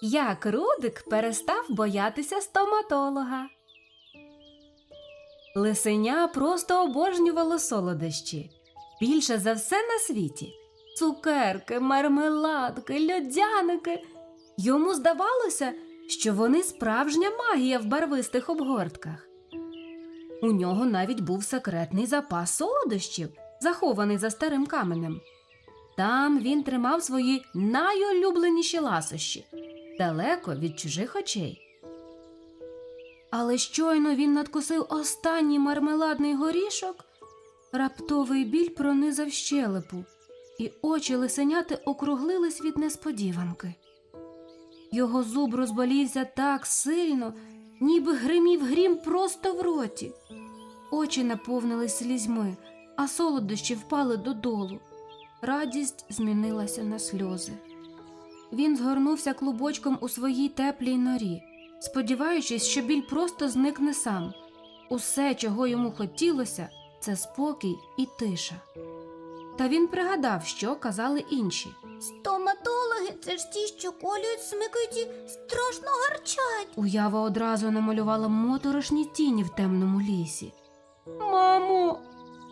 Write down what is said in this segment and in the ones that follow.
Як Рудик перестав боятися стоматолога. Лисеня просто обожнювало солодощі. Більше за все на світі. Цукерки, мармеладки, льодяники. Йому здавалося, що вони справжня магія в барвистих обгортках. У нього навіть був секретний запас солодощів, захований за старим каменем. Там він тримав свої найулюбленіші ласощі, далеко від чужих очей. Але щойно він надкусив останній мармеладний горішок, раптовий біль пронизав щелепу, і очі лисеняти округлились від несподіванки. Його зуб розболівся так сильно, ніби гримів грім просто в роті. Очі наповнились слізьми, а солодощі впали додолу. Радість змінилася на сльози. Він згорнувся клубочком у своїй теплій норі, сподіваючись, що біль просто зникне сам. Усе, чого йому хотілося, це спокій і тиша. Та він пригадав, що казали інші. Стоматологи це ж ті, що колюють, смикають і страшно гарчать. Уява одразу намалювала моторошні тіні в темному лісі. Мамо.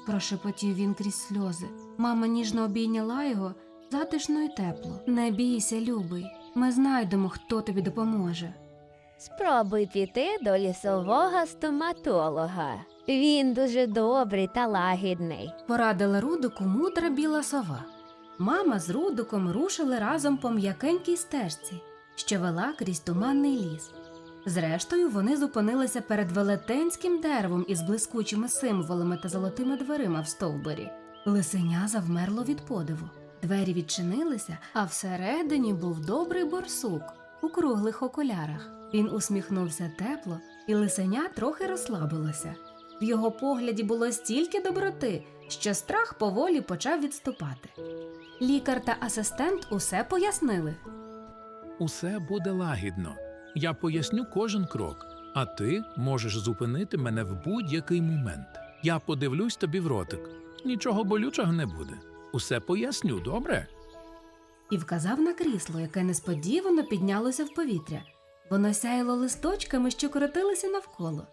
прошепотів він крізь сльози. Мама ніжно обійняла його затишно і тепло. Не бійся, любий. Ми знайдемо, хто тобі допоможе. Спробуй піти до лісового стоматолога. Він дуже добрий та лагідний. Порадила Рудику мудра біла сова. Мама з Рудиком рушили разом по м'якенькій стежці, що вела крізь туманний ліс. Зрештою, вони зупинилися перед велетенським деревом із блискучими символами та золотими дверима в стовбурі. Лисеня завмерло від подиву. Двері відчинилися, а всередині був добрий борсук у круглих окулярах. Він усміхнувся тепло, і лисеня трохи розслабилося. В його погляді було стільки доброти, що страх поволі почав відступати. Лікар та асистент усе пояснили. Усе буде лагідно. Я поясню кожен крок, а ти можеш зупинити мене в будь-який момент. Я подивлюсь тобі в ротик. Нічого болючого не буде. Усе поясню, добре? і вказав на крісло, яке несподівано піднялося в повітря. Воно сяяло листочками, що крутилися навколо.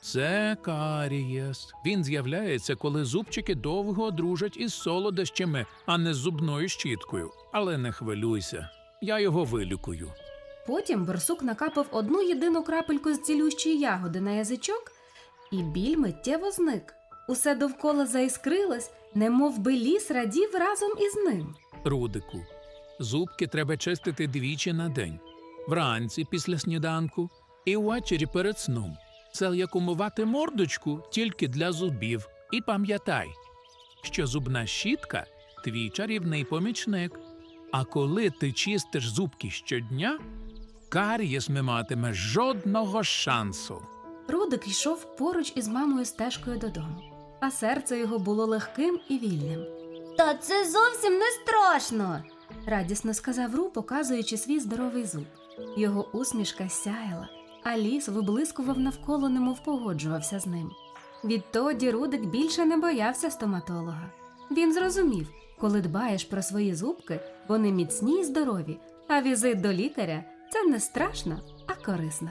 Це карієс. Він з'являється, коли зубчики довго дружать із солодощами, а не з зубною щіткою. Але не хвилюйся, я його вилікую. Потім борсук накапав одну єдину крапельку з цілющої ягоди на язичок, і біль миттєво зник. Усе довкола заіскрилось, немов би ліс радів разом із ним. Рудику, зубки треба чистити двічі на день. Вранці після сніданку і ввечері перед сном. Це як умивати мордочку тільки для зубів. І пам'ятай, що зубна щітка твій чарівний помічник. А коли ти чистиш зубки щодня, карієс не матиме жодного шансу. Рудик йшов поруч із мамою стежкою додому, а серце його було легким і вільним. Та це зовсім не страшно. радісно сказав Ру, показуючи свій здоровий зуб. Його усмішка сяяла, а ліс виблискував навколо, немов погоджувався з ним. Відтоді Рудик більше не боявся стоматолога. Він зрозумів, коли дбаєш про свої зубки, вони міцні й здорові, а візит до лікаря це не страшно, а корисно.